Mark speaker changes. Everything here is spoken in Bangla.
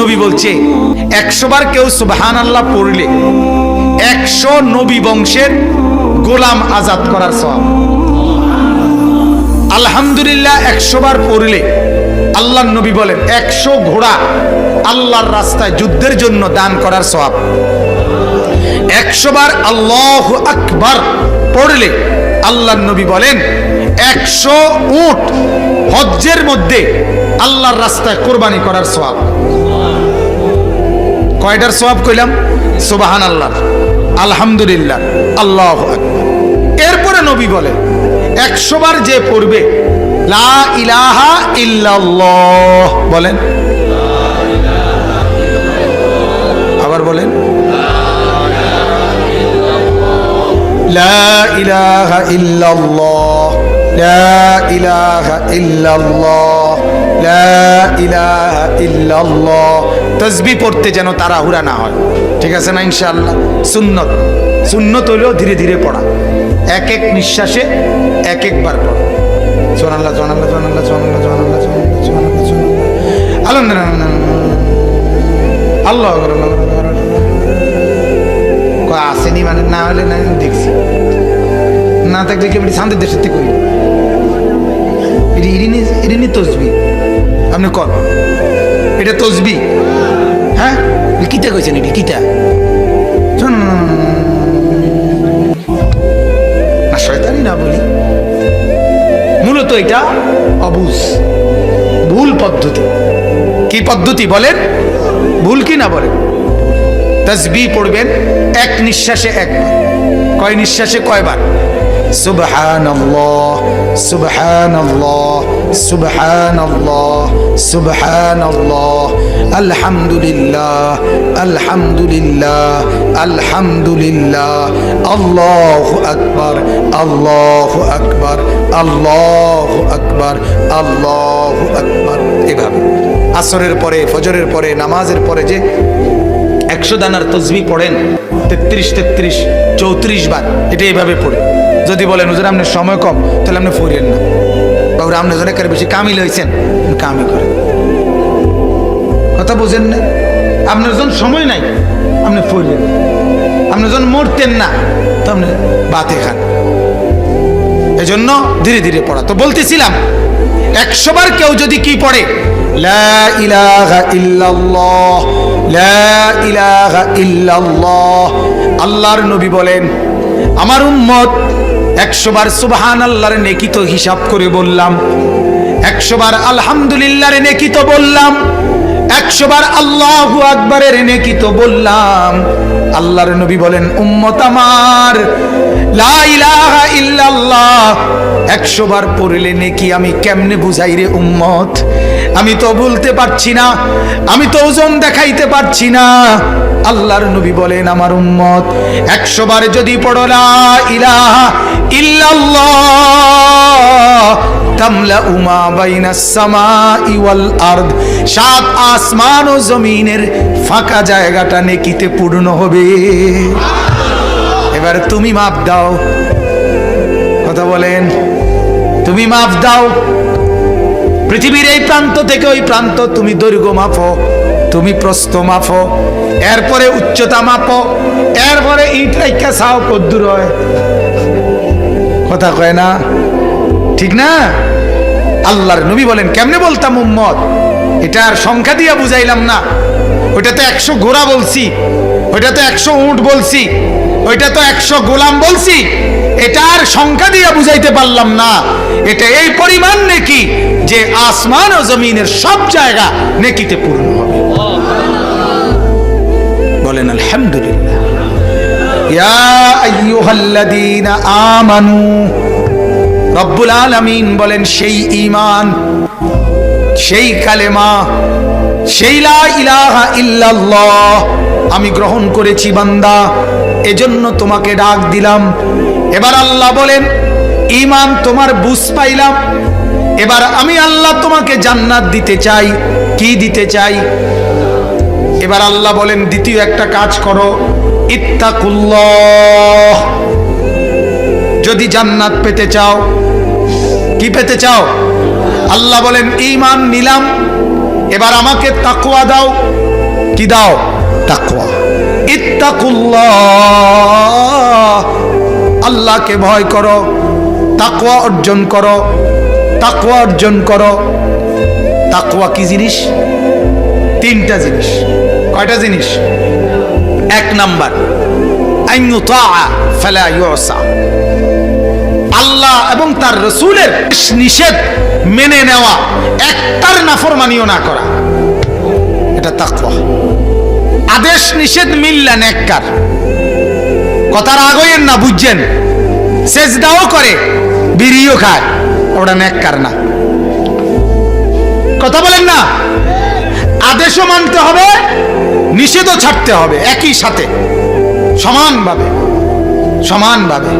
Speaker 1: নবী বলছে, একশো বার কেউ সুবহান আল্লাহ পড়লে একশো নবী বংশের গোলাম আজাদ করার সব আলহামদুলিল্লাহ একশো বার পড়লে আল্লাহ নবী বলেন, একশো ঘোড়া আল্লাহর রাস্তায় যুদ্ধের জন্য দান করার সব একশো বার আল্লাহ আকবার পড়লে আল্লাহ নবী বলেন, একশো উট হজ্জের মধ্যে আল্লাহর রাস্তায় কোরবানি করার সব কয়টার সব কইলাম? সুবাহান আল্লাহ আলহামদুলিল্লাহ। আল্লাহ এরপরে নবী বলে, একশো বার যে পড়বে, লা ইলাহা ইল্লাল্লাহ। বলেন। আবার বলেন। লা ইলাহা ইল্লাল্লাহ। ইলাহা তসবি পড়তে যেন তাড়াহুড়া না হয়। ঠিক আছে না ইনশাল্লাহ সুন্নত। সুন্নত হইলেও ধীরে ধীরে পড়া। এক এক নিঃশ্বাসে এক একবার পড়া। সোনাল্লাহ জনাল্লা সোনাল্লাহ জনাল্লা জনাল্লা সোনাল্লাহ সোনাল্লাহ আলহামদুলিল্লাহ। আল্লাহ আসেনি মানে না হলে না, দেখছি। না থাকলে কেমনি শান্তির দেশের থেকে ইরিনি তসবি। আপনি কর এটা তসবি। হ্যাঁ? কিতা কইছেন এটি? কিতা শোন। না শয়তানি না বলি। মূলত এটা অবুজ। ভুল পদ্ধতি। কি পদ্ধতি বলেন? ভুল কি না বলেন? তসবি পড়বেন এক নিঃশ্বাসে একবার। কয় নিঃশ্বাসে? কয়বার? সুবহানাল্লাহ সুবহানাল্লাহ সুবহানাল্লাহ সুবহানাল্লাহ। আলহামদুলিল্লাহ আলহামদুলিল্লাহ আলহামদুলিল্লাহ। আল্লাহু আকবার আল্লাহু আকবার আল্লাহু আকবার আল্লাহু আকবার। এভাবে। আসরের পরে, ফজরের পরে, নামাজের পরে যে একশো দানার তসবি পড়েন, তেত্রিশ তেত্রিশ, চৌত্রিশ বার, এটা এইভাবে পড়ে। যদি বলেন, হুজুর আপনার সময় কম, তাহলে আপনি ফরিয়েন না। বাবুরা, আপনি জনে কারে বেশি কামিল হয়েছেন কামি করেন। কথা বুঝেন না? আপনার যখন সময় নাই, আপনি ফরিয়েন। আপনি যখন মরতেন না, তো আপনি বাতে খান। এজন্য ধীরে ধীরে পড়া। তো বলতেছিলাম, একশো বার কেউ যদি কি পড়ে আল্লাহর নবী বলেন, আমার উম্মত একশো বার সুবহান আল্লাহর নেকি তো হিসাব করে বললাম। একশো বার আলহামদুলিল্লাহর নেকি তো বললাম। একশো বার আল্লাহু আকবরের নেকি তো বললাম। আল্লাহর নবী বলেন, উম্মত আমার একশো বার পড়লে নেকি আমি কেমনে বুঝাই রে উম্মত? আমি তো বলতে পারছি না, আমি তো ওজন দেখাইতে পারছি না। আল্লাহর নবী বলেন, আমার উম্মত একশো বার যদি পড়ো, লা ইলাহা সাত আসমান ও জমিনের ফাঁকা জায়গাটা নেকিতে পূর্ণ হবে। এবার তুমি মাপ দাও। কথা বলেন। তুমি মাপ দাও। পৃথিবীর এই প্রান্ত থেকে ওই প্রান্ত তুমি দৈর্ঘ্য মাপো। তুমি প্রস্থ মাপো। এরপরে উচ্চতা মাপো। এরপরে ইট রাইখা চাও কদ্দুর হয়। কথা কয় না? ঠিক না? আল্লাহর নবী বলেন, কেমনে বলতাম উম্মত? এটার সংখ্যা দিয়ে বুঝাইলাম না। ওইটা তো একশো ঘোড়া বলছি ওইটা তো একশো উঁট বলছি ওইটা তো একশো গোলাম বলছি, এটার সংখ্যা দিয়ে বুঝাইতে পারলাম না। এটা এই পরিমাণ নেকি যে আসমান ও জমিনের সব জায়গা নেকিতে পূর্ণ হবে। বলেন, আলহামদুলিল্লাহ। ইয়া আইয়ুহাল্লাযীনা আমানু রব্বুল আলামিন বলেন, সেই ইমান সেই কালেমা, সেই ইলাহা ইল্লাল্লাহ আমি গ্রহণ করেছি, বান্দা। এজন্য তোমাকে ডাক দিলাম। এবার আল্লাহ বলেন ইমান তোমার বুঝ পাইলাম। এবার আমি আল্লাহ তোমাকে জান্নাত দিতে চাই। কি দিতে চাই? এবার আল্লাহ বলেন, দ্বিতীয় একটা কাজ করো। ইত্তাকুল্লাহ, যদি জান্নাত পেতে চাও কি পেতে চাও? আল্লাহ বলেন, ঈমান নিলাম। এবার আমাকে তাকুয়া দাও। কি দাও? তাকুয়া ইত্তাকুল্লাহ। আল্লাহকে ভয় করো তাকুয়া অর্জন করো তাকুয়া অর্জন করো। তাকুয়া কি জিনিস? তিনটা জিনিস। কয়টা জিনিস? এক নাম্বার আল্লাহ এবং তার রসুলের নিষেধ মেনে নেওয়া, একটার নাফরমানিও না করা। এটা তাকওয়া। আদেশ, নিষেধ মিললেন এককার কথার আগের না বুঝছেন সেজদাও করে, বিড়িও খায়, ওটা নেককার না। কথা বলেন না? আদেশও মানতে হবে, নিষেধও ছাড়তে হবে, একই সাথে, সমানভাবে সমানভাবে।